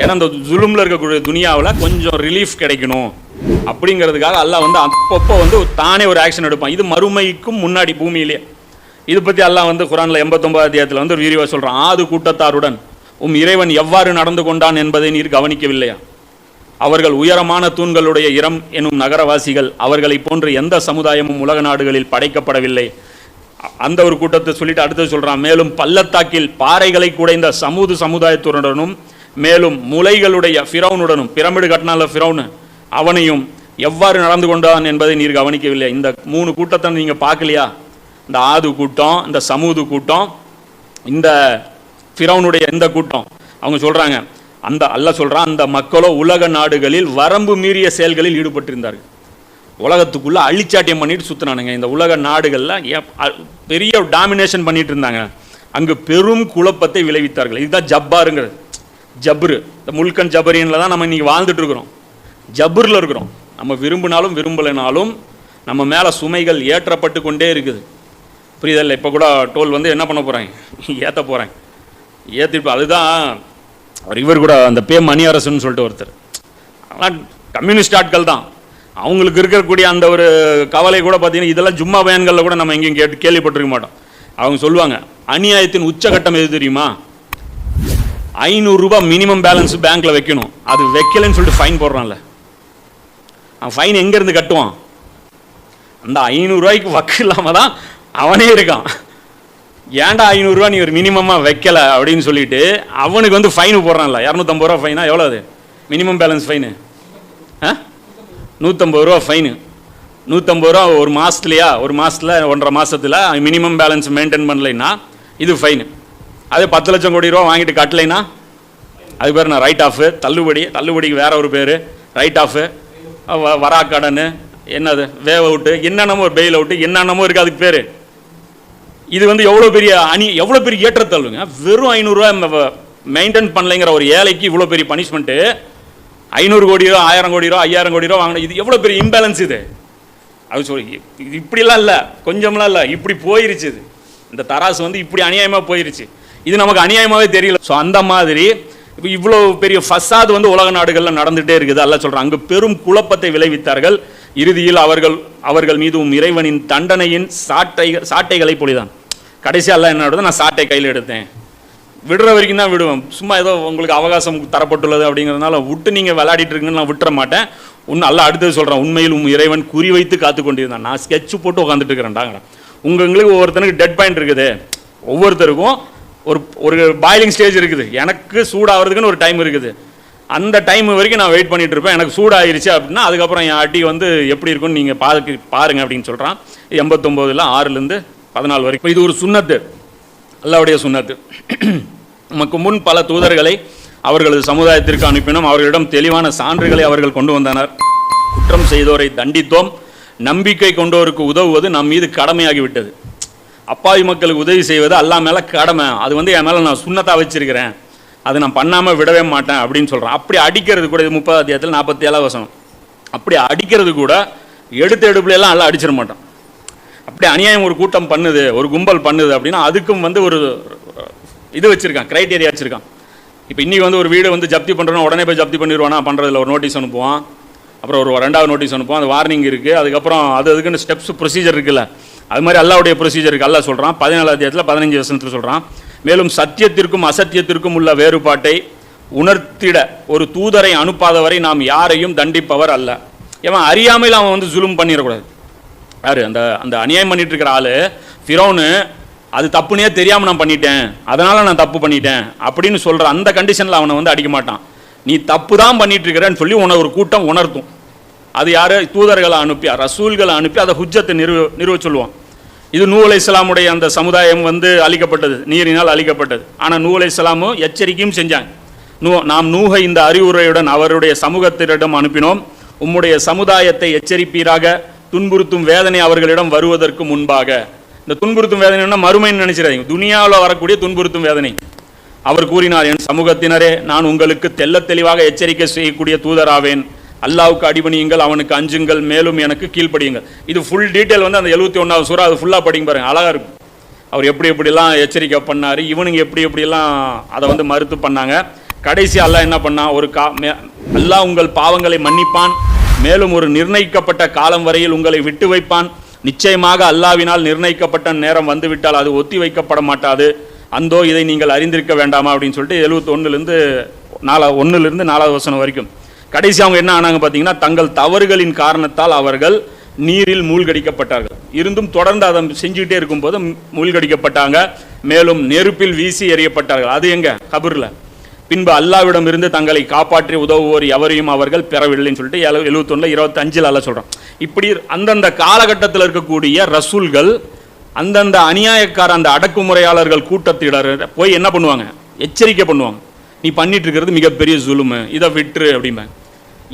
ஏன்னா இந்த ஜுலுமில் இருக்கக்கூடிய துனியாவில் கொஞ்சம் ரிலீஃப் கிடைக்கணும். அப்படிங்கிறதுக்காக அல்லாஹ் வந்து அப்பப்போ வந்து தானே ஒரு ஆக்ஷன் எடுப்பான். இது மறுமைக்கும் முன்னாடி பூமியிலே. இது பற்றி அல்லாஹ் வந்து குரானில் எண்பத்தொம்பது அத்தியாயத்தில் வந்து ஒரு விரிவாக சொல்கிறான் ஆது கூட்டத்தாருடன். உம் இறைவன் எவ்வாறு நடந்து கொண்டான் என்பதை நீர் கவனிக்கவில்லையா? அவர்கள் உயரமான தூண்களுடைய இரம் எனும் நகரவாசிகள் அவர்களைப் போன்று எந்த சமுதாயமும் உலக நாடுகளில் படைக்கப்படவில்லை. அந்த ஒரு கூட்டத்தை சொல்லிட்டு அடுத்து சொல்கிறான் மேலும் பள்ளத்தாக்கில் பாறைகளை குடைந்த சமூது சமுதாயத்துடனும் மேலும் முலைகளுடைய ஃபிரௌனுடனும் பிரமிடு கட்டினால ஃபிரௌனு அவனையும் எவ்வாறு நடந்து கொண்டான் என்பதை நீர் கவனிக்கவில்லை. இந்த மூணு கூட்டத்தை நீங்கள் பார்க்கலையா? இந்த ஆது கூட்டம் இந்த சமூது கூட்டம் இந்த ஃபிரௌனுடைய இந்த கூட்டம். அவங்க சொல்கிறாங்க அந்த அல்ல சொல்கிறான் அந்த மக்களோ உலக நாடுகளில் வரம்பு மீறிய செயல்களில் ஈடுபட்டிருந்தார்கள். உலகத்துக்குள்ளே அழிச்சாட்டியம் பண்ணிட்டு சுற்றினானுங்க இந்த உலக நாடுகளில் பெரிய டாமினேஷன் பண்ணிட்டு இருந்தாங்க. அங்கு பெரும் குழப்பத்தை விளைவித்தார்கள். இதுதான் ஜப்பாருங்கிறது. ஜப்ரு. இந்த முல்கன் ஜபரின்ல தான் நம்ம இன்னைக்கு வாழ்ந்துட்டு இருக்கிறோம். ஜபரில் இருக்கிறோம். நம்ம விரும்பினாலும் விரும்பலைனாலும் நம்ம மேலே சுமைகள் ஏற்றப்பட்டு கொண்டே இருக்குது. புரியுதல்ல இப்போ கூட டோல் வந்து என்ன பண்ண போகிறாங்க ஏற்ற போகிறாங்க ஏற்றிட்டு அதுதான் அவர் இவர் கூட அந்த பே மணி அரசுன்னு சொல்லிட்டு ஒருத்தர். ஆனால் கம்யூனிஸ்ட் ஆட்கள் தான். அவங்களுக்கு இருக்கக்கூடிய அந்த ஒரு கவலை கூட பார்த்தீங்கன்னா இதெல்லாம் ஜும்மா பயன்களில் கூட நம்ம எங்கேயும் கேட்டு கேள்விப்பட்டிருக்க மாட்டோம். அவங்க சொல்லுவாங்க அநியாயத்தின் உச்சகட்டம் எது தெரியுமா? ஐநூறுரூபா மினிமம் பேலன்ஸ் பேங்க்கில் வைக்கணும். அது வைக்கலைன்னு சொல்லிட்டு ஃபைன் போடுறான்ல. அவன் ஃபைன் எங்கேருந்து கட்டுவான்? அந்த ஐநூறுரூவாய்க்கு வக்கு இல்லாமல் தான் அவனே இருக்கான். ஏன்டா ஐநூறுரூவா நீ ஒரு மினிமமாக வைக்கல அப்படின்னு சொல்லிட்டு அவனுக்கு வந்து ஃபைனு போடுறான்ல. இரநூத்தம்பது ரூபா ஃபைனா எவ்வளோ அது? மினிமம் பேலன்ஸ் ஃபைனு ஆ? நூற்றம்பது ரூபா ஃபைனு நூற்றம்பது ரூபா ஒரு மாதத்துலையா ஒரு மாதத்தில் ஒன்றரை மாதத்தில் மினிமம் பேலன்ஸ் மெயின்டைன் பண்ணலைன்னா இது ஃபைனு அதே பத்து லட்சம் கோடி ரூபா வாங்கிட்டு கட்டலைன்னா அது பேர் நான் ரைட் ஆஃபு தள்ளுபடி தள்ளுபடிக்கு வேற ஒரு பேர் ரைட் ஆஃபு வரா கடன் என்னது வேவ் அவுட்டு என்னென்னமோ ஒரு பெயில் அவுட்டு என்னென்னமோ இருக்குது அதுக்கு பேர். இது வந்து எவ்வளோ பெரிய அணி எவ்வளோ பெரிய ஏற்றத்தள்ளுங்க வெறும் ஐநூறுரூவா மெயின்டைன் பண்ணலைங்கிற ஒரு ஏழைக்கு இவ்வளோ பெரிய பனிஷ்மெண்ட்டு ஐநூறு கோடி ரூபா ஆயிரம் கோடி ரூபா ஐயாயிரம் கோடி ரூபா வாங்கின இது எவ்வளோ பெரிய இம்பேலன்ஸ் இது? அது சொல்லி இப்படிலாம் இல்லை கொஞ்சம்லாம் இல்லை இப்படி போயிருச்சு இது. இந்த தராசு வந்து இப்படி அநியாயமாக போயிருச்சு. இது நமக்கு அநியாயமாகவே தெரியல. ஸோ அந்த மாதிரி இப்போ இவ்வளோ பெரிய ஃபசாது வந்து உலக நாடுகளில் நடந்துகிட்டே இருக்குது. அல்ல சொல்கிறாங்க அங்கு பெரும் குழப்பத்தை விளைவித்தார்கள். இறுதியில் அவர்கள் அவர்கள் மீதும் இறைவனின் தண்டனையின் சாட்டை சாட்டைகளை பொழிதான். கடைசியாக எல்லாம் என்ன நடந்தது? நான் சாட்டை கையில் எடுத்தேன். விடுற வரைக்கும் தான் விடுவேன். சும்மா ஏதோ உங்களுக்கு அவகாசம் தரப்பட்டுள்ளது அப்படிங்கிறதுனால விட்டு நீங்கள் விளையாடிட்டு இருக்குன்னு நான் விட்டுற மாட்டேன். உன்னை நல்லா அடுத்தது சொல்கிறேன் உண்மையில் உம் இறைவன் குறி வைத்து காத்து கொண்டிருந்தான் நான் ஸ்கெட்ச் போட்டு உட்காந்துட்டு இருக்கிறேன்டாங்கிறேன். உங்களுக்கு ஒவ்வொருத்தனுக்கு டெட் பாயிண்ட் இருக்குது. ஒவ்வொருத்தருக்கும் ஒரு ஒரு பாயிலிங் ஸ்டேஜ் இருக்குது. எனக்கு சூடாகிறதுக்குன்னு ஒரு டைம் இருக்குது. அந்த டைம் வரைக்கும் நான் வெயிட் பண்ணிட்டு இருப்பேன். எனக்கு சூடாயிருச்சு அப்படின்னா அதுக்கப்புறம் என் அடி வந்து எப்படி இருக்கும்னு நீங்கள் பாருக்கு பாருங்கள் அப்படின்னு சொல்கிறான் எண்பத்தொம்போதில் ஆறுலேருந்து பதினாலு வரைக்கும். இது ஒரு சுண்ணத்து. அல்லாவுடைய சுண்ணத்து. நமக்கு முன் பல தூதர்களை அவர்களது சமுதாயத்திற்கு அனுப்பினோம். அவர்களிடம் தெளிவான சான்றுகளை அவர்கள் கொண்டு வந்தனர். குற்றம் செய்தோரை தண்டித்தோம். நம்பிக்கை கொண்டோருக்கு உதவுவது நம் மீது கடமையாகிவிட்டது. அப்பாவி மக்களுக்கு உதவி செய்வது அல்லா மேலே கடமை. அது வந்து என் மேலே நான் சுண்ணத்தாக வச்சிருக்கிறேன். அது நான் பண்ணாமல் விடவே மாட்டேன் அப்படின்னு சொல்கிறேன் அப்படி அடிக்கிறது கூட இது முப்பது அத்தியாயத்தில் நாற்பத்தி ஏழாவது வசனம். அப்படி அடிக்கிறது கூட எடுத்த எடுப்புல எல்லாம் எல்லாம் அடிச்சிட மாட்டோம் அப்படி அநியாயம் ஒரு கூட்டம் பண்ணுது ஒரு கும்பல் பண்ணுது அப்படின்னா அதுக்கும் வந்து ஒரு இது வச்சுருக்கான் க்ரைட்டேரியா வச்சுருக்கான். இப்போ இன்றைக்கி வந்து ஒரு வீடு வந்து ஜப்தி பண்ணுறோன்னா உடனே போய் ஜப்தி பண்ணிடுவானா? பண்ணுறதுல ஒரு நோட்டீஸ் அனுப்புவான். அப்புறம் ஒரு ரெண்டாவது நோட்டீஸ் அனுப்புவோம் அது வார்னிங் இருக்குது அதுக்கப்புறம் அது அதுக்குன்னு ஸ்டெப்ஸ் ப்ரொசீஜர் இருக்குல்ல. அது மாதிரி அல்லாவுடைய ப்ரொசீஜருக்கு அல்லா சொல்கிறான் பதினேழு அத்தியாயத்தில் பதினஞ்சு வசனத்தில் சொல்கிறான் மேலும் சத்தியத்திற்கும் அசத்தியத்திற்கும் உள்ள வேறுபாட்டை உணர்த்திட ஒரு தூதரை அனுப்பாதவரை நாம் யாரையும் தண்டிப்பவர் அல்ல. ஏன் அறியாமையில் அவன் வந்து ஜுலும் பண்ணிடக்கூடாது. யாரு? அந்த அந்த அநியாயம் பண்ணிட்டு இருக்கிற ஆள் ஃபிரோனு அது தப்புனே தெரியாமல் நான் பண்ணிட்டேன். அதனால் நான் தப்பு பண்ணிட்டேன். அப்படின்னு சொல்கிற அந்த கண்டிஷனில் அவனை வந்து அடிக்க மாட்டான். நீ தப்பு தான் பண்ணிட்டு இருக்கிறேன்னு சொல்லி உன ஒரு கூட்டம் உணர்த்தும். அது யார்? தூதர்களை அனுப்பி ரசூல்களை அனுப்பி அதை ஹுஜ்ஜத்தை நிறுவ நிறுவ சொல்லுவான். இது நூ இஸ்லாமுடைய அந்த சமுதாயம் வந்து அழிக்கப்பட்டது நீரினால் அழிக்கப்பட்டது. ஆனால் நூ இஸ்லாமும் எச்சரிக்கையும் செஞ்சாங்க. நூ நாம் நூகை இந்த அறிவுரையுடன் அவருடைய சமூகத்தினிடம் அனுப்பினோம். உம்முடைய சமுதாயத்தை எச்சரிப்பீராக துன்புறுத்தும் வேதனை அவர்களிடம் வருவதற்கு முன்பாக. இந்த துன்புறுத்தும் வேதனைன்னா மறுமைன்னு நினைச்சிடாதீங்க. துனியாவில் வரக்கூடிய துன்புறுத்தும் வேதனை. அவர் கூறினார் என் சமூகத்தினரே நான் உங்களுக்கு தெல்ல தெளிவாக எச்சரிக்கை செய்யக்கூடிய தூதராவேன். அல்லாவுக்கு அடிபணியுங்கள் அவனுக்கு அஞ்சுங்கள் மேலும் எனக்கு கீழ்ப்படியுங்கள். இது ஃபுல் டீட்டெயில் வந்து அந்த எழுபத்தி ஒன்றாவது சூறா அது ஃபுல்லாக படிங்க பாருங்க அழகாக இருக்கும். அவர் எப்படி எப்படிலாம் எச்சரிக்கை பண்ணார் இவனுங்க எப்படி எப்படிலாம் அதை வந்து மறுத்து பண்ணாங்க. கடைசி அல்லாஹ் என்ன பண்ணான் ஒரு கா மே- அல்லாஹ் உங்கள் பாவங்களை மன்னிப்பான் மேலும் ஒரு நிர்ணயிக்கப்பட்ட காலம் வரையில் உங்களை விட்டு வைப்பான். நிச்சயமாக அல்லாவினால் நிர்ணயிக்கப்பட்ட நேரம் வந்துவிட்டால் அது ஒத்தி வைக்கப்பட மாட்டாது. அந்தோ இதை நீங்கள் அறிந்திருக்க வேண்டாமா அப்படின்னு சொல்லிட்டு எழுபத்தொன்னுலேருந்து நாலா ஒன்றுலேருந்து நாலாவது வசனம் வரைக்கும். கடைசி அவங்க என்ன ஆனாங்க பார்த்தீங்கன்னா தங்கள் தவறுகளின் காரணத்தால் அவர்கள் நீரில் மூழ்கடிக்கப்பட்டார்கள். இருந்தும் தொடர்ந்து அதை செஞ்சுக்கிட்டே இருக்கும்போது மூழ்கடிக்கப்பட்டாங்க. மேலும் நெருப்பில் வீசி எறியப்பட்டார்கள். அது எங்க? கபூரில். பின்பு அல்லாவிடம் இருந்து தங்களை காப்பாற்றி உதவுவோர் எவரையும் அவர்கள் பெறவில்லைன்னு சொல்லிட்டு எழு எழுபத்தொன்னில் இருபத்தஞ்சில் அல்ல சொல்கிறோம் இப்படி அந்தந்த காலகட்டத்தில் இருக்கக்கூடிய ரசூல்கள் அந்தந்த அநியாயக்கார அந்த அடக்குமுறையாளர்கள் கூட்டத்திடர் போய் என்ன பண்ணுவாங்க? எச்சரிக்கை பண்ணுவாங்க. நீ பண்ணிட்டு இருக்கிறது மிகப்பெரிய ஜுலுமு. இதை விட்டுரு அப்படிம்பாங்க.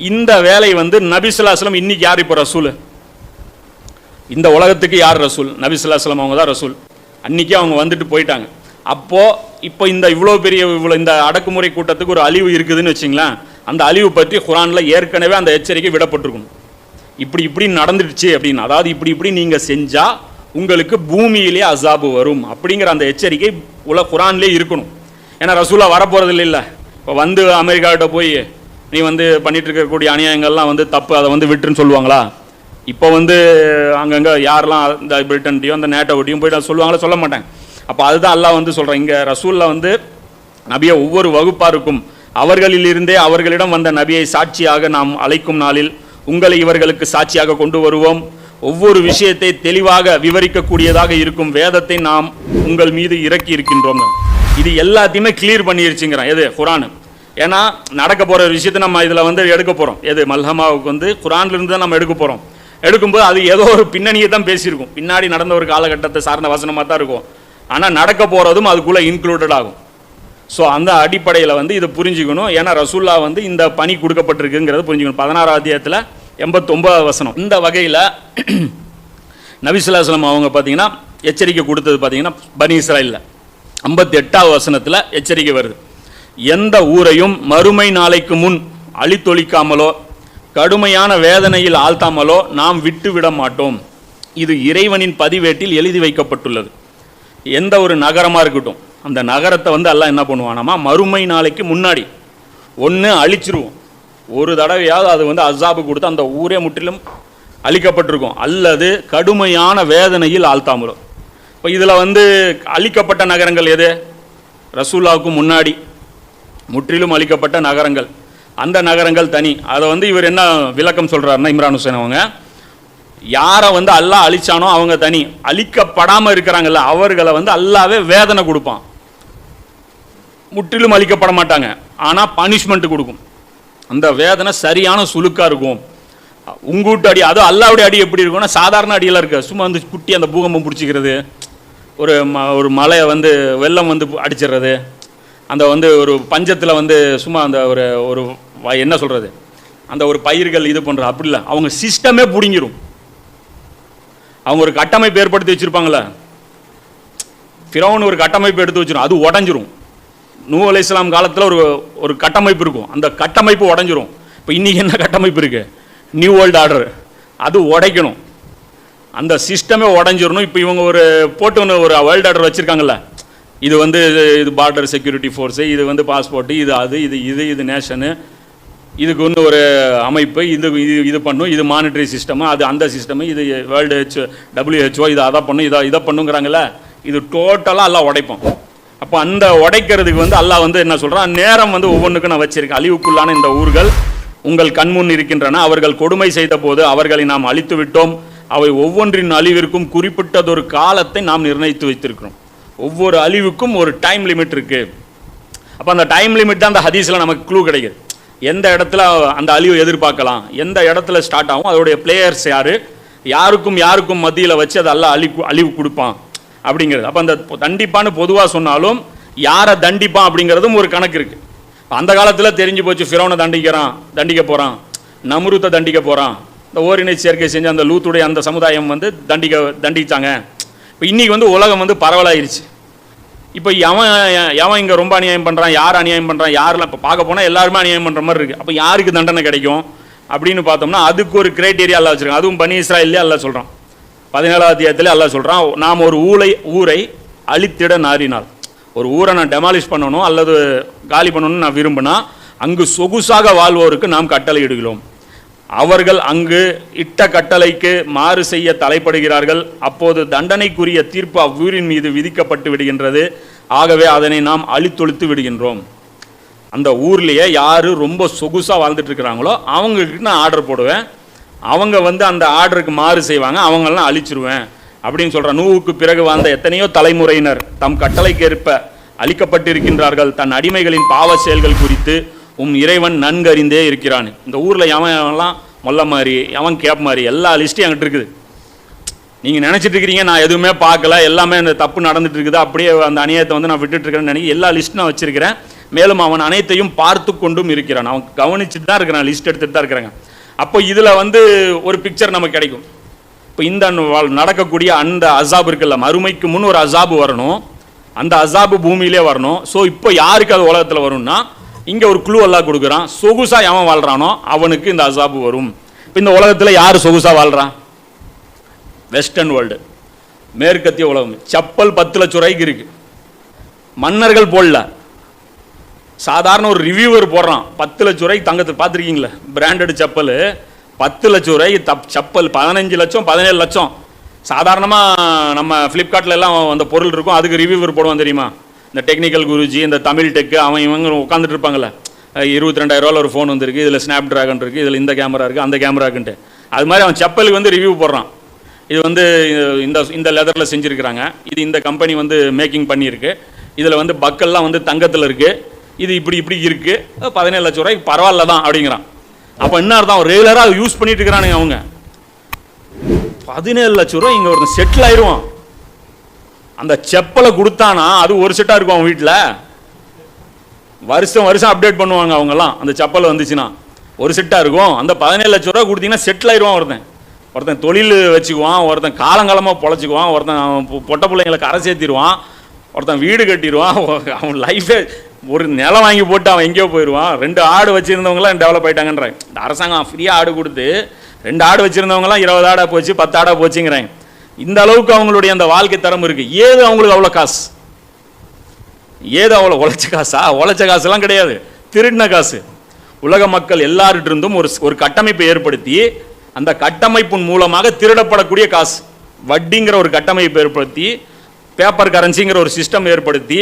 இந்த வேலை வந்து நபிசுல்லாஸ்லம் இன்னைக்கு யார் இப்போ ரசூல்? இந்த உலகத்துக்கு யார் ரசூல்? நபிசுல்லாஸ்லம் அவங்க தான் ரசூல். அன்னைக்கே அவங்க வந்துட்டு போயிட்டாங்க. அப்போது இப்போ இந்த இவ்வளோ பெரிய இவ்வளோ இந்த அடக்குமுறை கூட்டத்துக்கு ஒரு அழிவு இருக்குதுன்னு வச்சிங்களேன் அந்த அழிவு பற்றி குரான்ல ஏற்கனவே அந்த எச்சரிக்கை விடப்பட்டிருக்கணும் இப்படி இப்படி நடந்துடுச்சு அப்படின்னு. அதாவது இப்படி இப்படி நீங்கள் செஞ்சால் உங்களுக்கு பூமியிலே அசாபு வரும் அப்படிங்கிற அந்த எச்சரிக்கை உல குரான்லேயே இருக்கணும். ஏன்னா ரசூலா வரப்போகிறது இல்லை. இப்போ வந்து அமெரிக்காவிட்ட போய் நீ வந்து பண்ணிட்டு இருக்கக்கூடிய அநியாயங்கள்லாம் வந்து தப்பு அதை வந்து விட்டுருன்னு சொல்லுவாங்களா? இப்போ வந்து அங்கங்கே யாரெல்லாம் இந்த பிரிட்டன்ட்டையும் அந்த நேட்டோட்டையும் போயிட்டு சொல்லுவாங்களா சொல்ல மாட்டாங்க அப்போ அதுதான் அல்லாஹ் வந்து சொல்கிறேன் இங்கே ரசூலில் வந்து நபியை ஒவ்வொரு வகுப்பாக இருக்கும். அவர்களிலிருந்தே அவர்களிடம் வந்த நபியை சாட்சியாக நாம் அழைக்கும் நாளில் உங்களை இவர்களுக்கு சாட்சியாக கொண்டு வருவோம். ஒவ்வொரு விஷயத்தை தெளிவாக விவரிக்கக்கூடியதாக இருக்கும் வேதத்தை நாம் உங்கள் மீது இறக்கி இருக்கின்றோம். இது எல்லாத்தையுமே கிளியர் பண்ணிருச்சுங்கிறேன். எது? குரானு ஏன்னா நடக்க போகிற விஷயத்தை நம்ம இதில் வந்து எடுக்க போகிறோம் எது? மல்ஹமாவுக்கு வந்து குரான்லேருந்து தான் நம்ம எடுக்க போகிறோம் எடுக்கும்போது அது ஏதோ ஒரு பின்னணியை தான் பேசியிருக்கும். பின்னாடி நடந்த ஒரு காலகட்டத்தை சார்ந்த வசனமாக தான் இருக்கும். ஆனால் நடக்க போகிறதும் அதுக்குள்ளே இன்க்ளூடட் ஆகும். ஸோ அந்த அடிப்படையில் வந்து இதை புரிஞ்சுக்கணும். ஏன்னா ரசூல்லா வந்து இந்த பணி கொடுக்கப்பட்டிருக்குங்கிறத புரிஞ்சுக்கணும். பதினாறாம் அத்தியாயத்தில் எண்பத்தொம்பது வசனம். இந்த வகையில் நபிசுல்லாஸ்லம் அவங்க பார்த்தீங்கன்னா எச்சரிக்கை கொடுத்தது பார்த்தீங்கன்னா பனி இஸ்ராயில் ஐம்பத்தி எட்டாவது வசனத்தில் எச்சரிக்கை வருது. எந்த ஊரையும் மறுமை நாளைக்கு முன் அழித்தொழிக்காமலோ கடுமையான வேதனையில் ஆழ்த்தாமலோ நாம் விட்டு விட மாட்டோம். இது இறைவனின் பதிவேட்டில் எழுதி வைக்கப்பட்டுள்ளது. எந்த ஒரு நகரமாக இருக்கட்டும் அந்த நகரத்தை வந்து எல்லாம் என்ன பண்ணுவானாமா? மறுமை நாளைக்கு முன்னாடி ஒன்று அழிச்சிருவோம். ஒரு தடவையாவது அது வந்து அசாபு கொடுத்து அந்த ஊரே முற்றிலும் அழிக்கப்பட்டிருக்கும். அல்லது கடுமையான வேதனையில் ஆழ்த்தாமலோ. இப்போ இதில் வந்து அழிக்கப்பட்ட நகரங்கள் எது? ரசூலாவுக்கு முன்னாடி முற்றிலும் அழிக்கப்பட்ட நகரங்கள். அந்த நகரங்கள் தனி. அதை வந்து இவர் என்ன விளக்கம் சொல்கிறாருன்னா இம்ரான் ஹுசேன் அவங்க? யாரை வந்து அல்லாஹ் அழிச்சானோ அவங்க தனி. அழிக்கப்படாமல் இருக்கிறாங்கல்ல அவர்களை வந்து அல்லாவே வேதனை கொடுப்பான். முற்றிலும் அழிக்கப்பட மாட்டாங்க. ஆனால் பனிஷ்மெண்ட் கொடுக்கும். அந்த வேதனை சரியான சுழுக்காக இருக்கும். உங்கூட்டு அடி அதுவும் அல்லாவுடைய அடி எப்படி இருக்கும்னா சாதாரண அடியெல்லாம் இருக்கு சும்மா வந்து குட்டி அந்த பூகம்பம் பிடிச்சிக்கிறது. ஒரு ம ஒரு மலையை வந்து வெள்ளம் வந்து அடிச்சிடுறது. அந்த வந்து ஒரு பஞ்சத்தில் வந்து சும்மா அந்த ஒரு ஒரு வ- என்ன சொல்கிறது அந்த ஒரு பயிர்கள் இது பண்ணுற அப்படி இல்லை. அவங்க சிஸ்டமே பிடுங்கிடும் அவங்க ஒரு கட்டமைப்பு ஏற்படுத்தி வச்சுருப்பாங்களே ஃபிரௌன் ஒரு கட்டமைப்பு எடுத்து வச்சிடும் அது உடஞ்சிரும். நூ அலை இஸ்லாம் காலத்தில் ஒரு ஒரு கட்டமைப்பு இருக்கும். அந்த கட்டமைப்பு உடஞ்சிரும். இப்போ இன்றைக்கி என்ன கட்டமைப்பு இருக்குது நியூ வேர்ல்டு ஆர்டர் அது உடைக்கணும். அந்த சிஸ்டமே உடஞ்சிடணும் இப்போ இவங்க ஒரு போட்டு ஒன்று ஒரு வேர்ல்டு ஆர்டர் வச்சுருக்காங்கல்ல. இது வந்து இது பார்டர் செக்யூரிட்டி ஃபோர்ஸு இது வந்து பாஸ்போர்ட்டு இது அது இது இது இது நேஷனு இதுக்கு ஒன்று ஒரு அமைப்பு இது இது இது பண்ணும் இது மானிட்டரி சிஸ்டமு அது அந்த சிஸ்டமு இது வேர்ல்டு ஹெச் டபிள்யூஹெச்ஓ இது அதை பண்ணும் இதை இதை பண்ணுங்கிறாங்கல்ல? இது டோட்டலாக எல்லாம் உடைப்போம். அப்போ அந்த உடைக்கிறதுக்கு வந்து அல்லாஹ் வந்து என்ன சொல்கிறான் நேரம் வந்து ஒவ்வொன்றுக்கும் நான் வச்சிருக்கேன். அழிவுக்குள்ளான இந்த ஊர்கள் உங்கள் கண்முன் இருக்கின்றன. அவர்கள் கொடுமை செய்த போது அவர்களை நாம் அழித்து விட்டோம் அவை ஒவ்வொன்றின் அழிவிற்கும் குறிப்பிட்டதொரு காலத்தை நாம் நிர்ணயித்து வைத்திருக்கிறோம். ஒவ்வொரு அழிவுக்கும் ஒரு டைம் லிமிட் இருக்குது அப்போ அந்த டைம் லிமிட் தான் அந்த ஹதீஸில் நமக்கு க்ளூ கிடைக்குது. எந்த இடத்துல அந்த அழிவு எதிர்பார்க்கலாம்? எந்த இடத்துல ஸ்டார்ட் ஆகும்? அதோடைய பிளேயர்ஸ் யார்? யாருக்கும் யாருக்கும் மத்தியில் வச்சு அதை எல்லாம் அழி அழிவு கொடுப்பான். அப்படிங்கிறது. அப்போ அந்த தண்டிப்பான்னு பொதுவாக சொன்னாலும் யாரை தண்டிப்பான் அப்படிங்கிறதும் ஒரு கணக்கு இருக்குது அந்த காலத்தில் தெரிஞ்சு போச்சு ஃபிரோனை தண்டிக்கிறான் தண்டிக்க போகிறான் நம்ருத்தை தண்டிக்க போகிறான் இந்த ஓரினை சேர்க்கை செஞ்ச அந்த லூத்துடைய அந்த சமுதாயம் வந்து தண்டிக்க தண்டிச்சாங்க. இப்போ இன்றைக்கி வந்து உலகம் வந்து பரவலாயிருச்சு இப்போ எவன் எவன் இங்கே ரொம்ப அநியாயம் பண்ணுறான் யார் அநியாயம் பண்ணுறான் யாரெல்லாம் இப்போ பார்க்க போனால் எல்லாருமே அநியாயம் பண்ணுற மாதிரி இருக்குது அப்போ யாருக்கு தண்டனை கிடைக்கும் அப்படின்னு பார்த்தோம்னா அதுக்கு ஒரு கிரைட்டீரியா எல்லாம் வச்சுருக்காங்க அதுவும் பனி இஸ்ராயிலே எல்லாம் சொல்கிறான் பதினேழாவது அத்தியாயத்தில் எல்லாம் சொல்கிறான் நாம் ஒரு ஊரை ஊரை அழித்திட நாறினால். ஒரு ஊரை நான் டெமாலிஷ் பண்ணணும் அல்லது காலி பண்ணணும்னு நான் விரும்பினா அங்கு சொகுசாக வாழ்வோருக்கு நாம் கட்டளை இடுகிறோம் அவர்கள் அங்கு இட்ட கட்டளைக்கு மாறு செய்ய தலைப்படுகிறார்கள். அப்போது தண்டனைக்குரிய தீர்ப்பு அவ்வூரின் மீது விதிக்கப்பட்டு விடுகின்றது. ஆகவே அதனை நாம் அழித்தொழித்து விடுகின்றோம். அந்த ஊர்லேயே யார் ரொம்ப சொகுசாக வாழ்ந்துட்டு இருக்கிறாங்களோ அவங்களுக்கு நான் ஆர்டர் போடுவேன். அவங்க வந்து அந்த ஆர்டருக்கு மாறு செய்வாங்க அவங்களெல்லாம் அழிச்சிருவேன் அப்படின்னு சொல்கிற நூவுக்கு பிறகு வாழ்ந்த எத்தனையோ தலைமுறையினர் தம் கட்டளைக்கேற்ப அழிக்கப்பட்டிருக்கின்றார்கள். தன் அடிமைகளின் பாவ செயல்கள் குறித்து உம் இறைவன் நன்கறிந்தே இருக்கிறான். இந்த ஊரில் எவன் எவன்லாம் மொல்ல மாதிரி எவன் கேப் மாதிரி எல்லா லிஸ்ட்டும் என்கிட்ட இருக்குது. நீங்கள் நினச்சிட்டு இருக்கிறீங்க நான் எதுவுமே பார்க்கல எல்லாமே இந்த தப்பு நடந்துட்டு இருக்குது அப்படியே அந்த அநியாயத்தை வந்து நான் விட்டுட்டு இருக்கேன்னு நினைக்க எல்லா லிஸ்ட் நான் வச்சிருக்கிறேன். மேலும் அவன் அனைத்தையும் பார்த்து கொண்டும் இருக்கிறான். அவன் கவனிச்சுட்டு தான் இருக்கிறான் லிஸ்ட் எடுத்துட்டு தான் இருக்கிறாங்க. அப்போ இதில் வந்து ஒரு பிக்சர் நமக்கு கிடைக்கும். இப்போ இந்த நடக்கக்கூடிய அந்த அசாப் இருக்குல்ல மறுமைக்கு முன் ஒரு அசாபு வரணும். அந்த அசாபு பூமியிலே வரணும். ஸோ இப்போ யாருக்கு அது உலகத்தில் வரும்னா இங்கே ஒரு குழு எல்லாம் கொடுக்குறான். சொகுசாக எவன் வாழ்கிறானோ அவனுக்கு இந்த அசாபு வரும். இப்போ இந்த உலகத்தில் யார் சொகுசாக வாழ்கிறான் வெஸ்டர்ன் வேர்ல்டு மேற்கத்திய உலகம். செப்பல் பத்து லட்சம் ரூபாய்க்கு இருக்குது மன்னர்கள் போடல. சாதாரண ஒரு ரிவ்யூவர் போடுறான். பத்து லட்ச ரூபாய்க்கு தங்கத்தை பார்த்துருக்கீங்களா? பிராண்டட் செப்பல். பத்து லட்ச ரூபாய்க்கு தப் செப்பல். பதினஞ்சு லட்சம் பதினேழு லட்சம். சாதாரணமாக நம்ம ஃப்ளிப்கார்ட்டில் எல்லாம் அந்த பொருள் இருக்கும். அதுக்கு ரிவ்யூவர் போடுவான் தெரியுமா? இந்த டெக்னிக்கல் குருஜி இந்த தமிழ் டெக்கு அவன் இவங்க உட்காந்துட்டு இருப்பாங்களே இருபத்தி ரெண்டாயிரரூவாவில் ஒரு ஃபோன் வந்திருக்கு இதில் ஸ்னாப் ட்ராகன் இருக்குது இதில் இந்த கேமரா இருக்குது அந்த கேமரா இருக்குன்ட்டு அது மாதிரி அவன் செப்பலுக்கு வந்து ரிவ்யூ போடுறான். இது வந்து இந்த இந்த லெதரில் செஞ்சுருக்கிறாங்க. இது இந்த கம்பெனி வந்து மேக்கிங் பண்ணியிருக்கு. இதில் வந்து பக்கல்லாம் வந்து தங்கத்தில் இருக்குது இது இப்படி இப்படி இருக்குது பதினேழு லட்ச ரூபாய்க்கு பரவாயில்ல தான் அப்படிங்கிறான். அப்போ என்ன அர்த்தம்? ரெகுலராக யூஸ் பண்ணிட்டு இருக்கிறானுங்க அவங்க. பதினேழு லட்ச ரூபாய் இங்கே ஒரு செட்டில் ஆயிடுவான் அந்த செப்பலை கொடுத்தானா அது ஒரு செட்டாக இருக்கும் அவன் வீட்டில் வருஷம் வருஷம் அப்டேட் பண்ணுவாங்க அவங்கெல்லாம். அந்த செப்பல் வந்துச்சுன்னா. ஒரு செட்டாக இருக்கும். அந்த பதினேழு லட்ச ரூபா கொடுத்தீங்கன்னா செட்டில் ஆயிடுவான் ஒருத்தன். ஒருத்தன் தொழில் வச்சுக்குவான் ஒருத்தன் காலங்காலமாக பொழைச்சிக்குவான் ஒருத்தன் அவன் பொட்ட பிள்ளைங்களை கரை சேர்த்திடுவான் ஒருத்தன் வீடு கட்டிடுவான் அவன் லைஃபே ஒரு நிலம் வாங்கி போட்டு அவன் எங்கேயோ போயிடுவான். ரெண்டு ஆடு வச்சுருந்தவங்களாம் டெவலப் ஆகிட்டாங்கன்றேன் இந்த அரசாங்கம் ஃப்ரீயாக ஆடு கொடுத்து ரெண்டு ஆடு வச்சுருந்தவங்களாம் இருபது ஆடா போச்சு பத்து ஆடா போச்சுங்கிறாங்க. இந்த அளவுக்கு அவங்களுடைய அந்த வாழ்க்கை தரம் இருக்குது ஏது அவங்களுக்கு அவ்வளோ காசு? ஏது அவ்வளோ உழைச்ச காசா? உழைச்ச காசுலாம் கிடையாது. திருடின காசு. உலக மக்கள் எல்லார்கிட்டிருந்தும் ஒரு ஒரு கட்டமைப்பை ஏற்படுத்தி அந்த கட்டமைப்பின் மூலமாக திருடப்படக்கூடிய காசு. வட்டிங்கிற ஒரு கட்டமைப்பை ஏற்படுத்தி பேப்பர் கரன்சிங்கிற ஒரு சிஸ்டம் ஏற்படுத்தி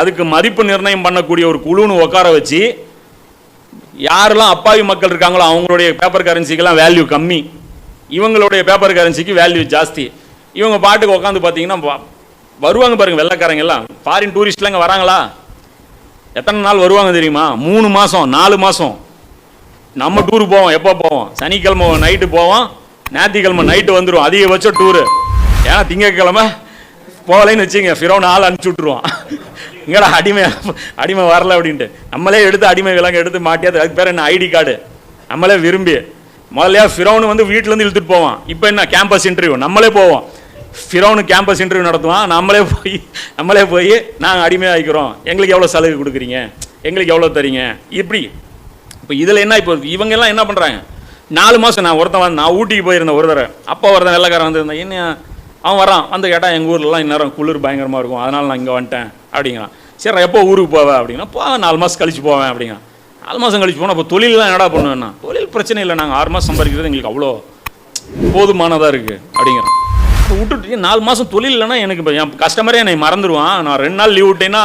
அதுக்கு மதிப்பு நிர்ணயம் பண்ணக்கூடிய ஒரு குழுன்னு உட்கார வச்சு யாரெல்லாம் அப்பாவி மக்கள் இருக்காங்களோ அவங்களுடைய பேப்பர் கரன்சிக்கெல்லாம் வேல்யூ கம்மி. இவங்களுடைய பேப்பர் கரன்சிக்கு வேல்யூ ஜாஸ்தி. இவங்க பாட்டுக்கு உட்காந்து பார்த்தீங்கன்னா வருவாங்க பாருங்க வெள்ளைக்காரங்க எல்லாம். ஃபாரின் டூரிஸ்ட்லாம் இங்கே வராங்களா? எத்தனை நாள் வருவாங்க தெரியுமா? மூணு மாதம் நாலு மாதம் நம்ம டூர் போவோம் எப்போ போவோம்? சனிக்கிழமை நைட்டு போவோம் ஞாயிற்றுக்கிழமை நைட்டு வந்துடும் அதிகபட்சம் டூரு ஏன்னா திங்கக்கிழமை போகலைன்னு வச்சுங்க ஃபிரோன் ஆள் அனுப்பிச்சி விட்ருவான் இங்கடா அடிமை அடிமை வரல அப்படின்ட்டு. நம்மளே எடுத்து அடிமை விலங்கு எடுத்து மாட்டியாது அதுக்கு பேர் என்ன? ID card. நம்மளே விரும்பி. முதல்ல ஃபிரோனு வந்து வீட்டிலேருந்து இழுத்துட்டு போவான். இப்போ என்ன? கேம்பஸ் இன்டர்வியூ நம்மளே போவோம். ஃபிரோனு கேம்பஸ் இன்டர்வியூ நடத்துவான். நம்மளே போய் நம்மளே போய் நாங்கள் அடிமையாகிக்கிறோம் எங்களுக்கு எவ்வளோ சலுகை கொடுக்குறீங்க? எங்களுக்கு எவ்வளோ தரீங்க? இப்படி. இப்போ இதில் என்ன இப்போ இவங்க எல்லாம் என்ன பண்ணுறாங்க நாலு மாதம் நான் ஒருத்தன் வந்து நான் ஊட்டிக்கு போயிருந்தேன் ஒரு தடவை. அப்போ ஒருத்தன் வெள்ளக்காரன் வந்திருந்தேன். என்ன? அவன் வரான் வந்து கேட்டால் எங்கள் ஊர்லலாம் இந்நேரம் குளிர் பயங்கரமாக இருக்கும். அதனால் நான் இங்கே வந்துட்டேன். அப்படிங்கிறான். சரி எப்போ ஊருக்கு போவேன் அப்படின்னா போ நாலு மாதம் கழிச்சு போவேன். அப்படிங்கிறான். நாலு மாதம் கழிச்சு போனால் அப்போ தொழிலெலாம் என்னடா பண்ணுவேன்னா? தொழில் பிரச்சனை இல்லை. நாங்கள் ஆறு மாதம் சம்பாதிக்கிறது எங்களுக்கு அவ்வளோ போதுமானதாக இருக்குது அப்படிங்கிறான். விட்டுட்டு நாலு மாதம் தொழில் இல்லைன்னா எனக்கு என் கஸ்டமரே என்னை மறந்துடுவான் நான் ரெண்டு நாள் லீவ் விட்டேன்னா